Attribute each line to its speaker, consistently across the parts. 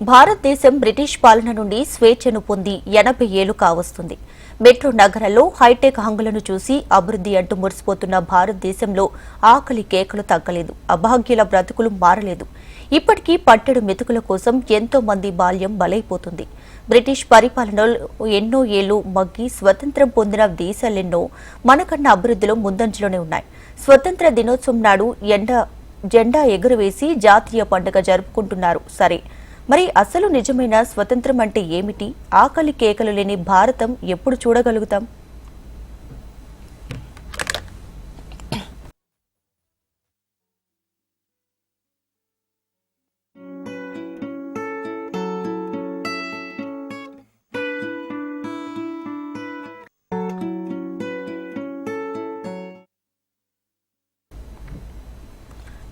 Speaker 1: భారతదేశం బ్రిటిష్ పాలన నుండి స్వేచ్ఛను పొంది ఎనభై ఏళ్ళు కావస్తుంది. మెట్రో నగరంలో హైటెక్ హంగులను చూసి అభివృద్ధి అంటూ మురిసిపోతున్న భారతదేశంలో ఆకలి కేకలు తగ్గలేదు. అభాగ్యుల బ్రతుకులు మారలేదు. ఇప్పటికీ పట్టెడు మెతుకుల కోసం ఎంతో మంది బాల్యం బలైపోతుంది. బ్రిటిష్ పరిపాలనలో ఎన్నో ఏళ్ళు మగ్గి స్వతంత్రం పొందిన దేశాలెన్నో మనకన్నా అభివృద్ధిలో ముందంజలోనే ఉన్నాయి. స్వతంత్ర దినోత్సవం నాడు ఎండ జెండా ఎగురవేసి జాతీయ పండుగ జరుపుకుంటున్నారు. సరే మరి అసలు నిజమైన స్వతంత్రం అంటే ఏమిటి? ఆకలి కేకలు లేని భారతం ఎప్పుడు చూడగలుగుతాం?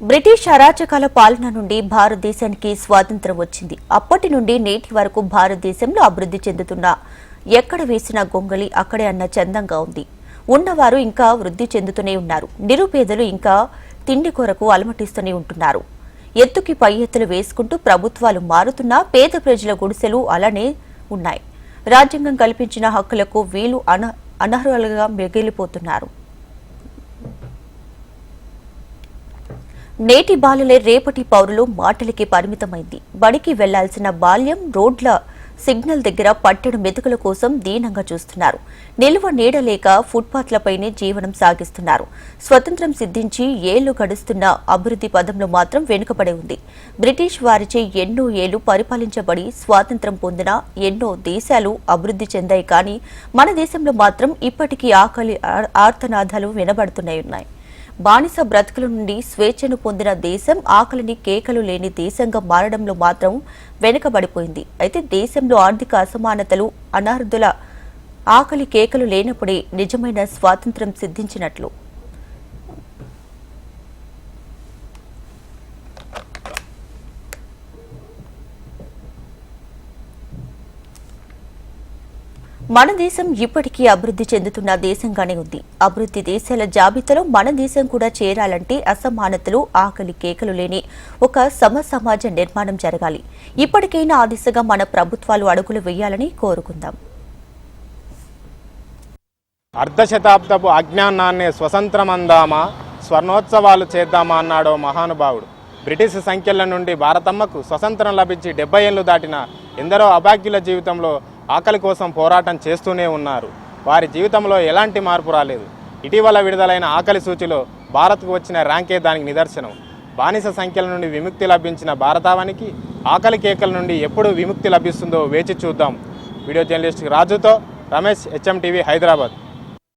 Speaker 1: బ్రిటిష్ అరాచకాల పాలన నుండి భారతదేశానికి స్వాతంత్రం వచ్చింది. అప్పటి నుండి నేటి వరకు భారతదేశంలో అభివృద్ధి చెందుతున్న ఎక్కడ వేసిన గొంగళి అక్కడే అన్న చందంగా ఉంది. ఉన్నవారు ఇంకా వృద్ధి చెందుతూనే ఉన్నారు. నిరుపేదలు ఇంకా తిండి కొరకు అలమటిస్తూనే ఉంటున్నారు. ఎత్తుకి పై ఎత్తులు వేసుకుంటూ ప్రభుత్వాలు మారుతున్నా పేద ప్రజల గుడిసెలు అలానే ఉన్నాయి. రాజ్యాంగం కల్పించిన హక్కులకు వీలు అన అనర్హులుగా మిగిలిపోతున్నారు. నేటి బాలలే రేపటి పౌరులు మాటలకి పరిమితమైంది. బడికి వెళ్ళాల్సిన బాల్యం రోడ్ల సిగ్నల్ దగ్గర పట్టెడు మెతుకుల కోసం దీనంగా చూస్తున్నారు. నిల్వ నీడలేక ఫుట్పాత్లపైనే జీవనం సాగిస్తున్నారు. స్వతంత్రం సిద్ధించి ఏళ్ళు గడుస్తున్న అభివృద్ధి పదంలో మాత్రం వెనుకబడి ఉంది. బ్రిటిష్ వారిచే ఎన్నో ఏళ్ళు పరిపాలించబడి స్వాతంత్రం పొందిన ఎన్నో దేశాలు అభివృద్ధి చెందాయి కానీ మన దేశంలో మాత్రం ఇప్పటికీ ఆకలి ఆర్తనాదాలు వినబడుతున్నాయి ఉన్నాయి. బానిస బ్రతుకుల నుండి స్వేచ్ఛను పొందిన దేశం ఆకలిని కేకలు లేని దేశంగా మారడంలో మాత్రం వెనుకబడిపోయింది. అయితే దేశంలో ఆర్థిక అసమానతలు అనార్థుల ఆకలి కేకలు లేనప్పుడే నిజమైన స్వాతంత్ర్యం సిద్ధించినట్లు మన దేశం ఇప్పటికీ అభివృద్ధి చెందుతున్న దేశంగానే ఉంది. అభివృద్ధి దేశాల జాబితాలో మన దేశం కూడా చేరాలంటే అసమానతలు ఆకలి కేకలు లేని ఒక సమ సమాజ నిర్మాణం జరగాలి. ఇప్పటికైనా ఆ దిశగా మన ప్రభుత్వాలు అడుగులు వేయాలని కోరుకుందాం.
Speaker 2: అర్ధశతాబ్దపు అజ్ఞానాన్ని స్వతంత్రమందామా స్వర్ణోత్సవాలు చేద్దామా అన్నాడో మహానుభావుడు. బ్రిటిష్ సంఖ్యల నుండి భారతమ్మకు స్వతంత్రం లభించి డెబ్బై ఏళ్ళు దాటిన ఎందరో అభాగ్యుల జీవితంలో ఆకలి కోసం పోరాటం చేస్తూనే ఉన్నారు. వారి జీవితంలో ఎలాంటి మార్పు రాలేదు. ఇటీవల విడుదలైన ఆకలి సూచిలో భారత్కు వచ్చిన ర్యాంకే దానికి నిదర్శనం. బానిస సంఖ్యల నుండి విముక్తి లభించిన భారతావానికి ఆకలి కేకల నుండి ఎప్పుడు విముక్తి లభిస్తుందో వేచి చూద్దాం. వీడియో జర్నలిస్ట్ రాజుతో రమేష్ హెచ్ఎం టీవీ హైదరాబాద్.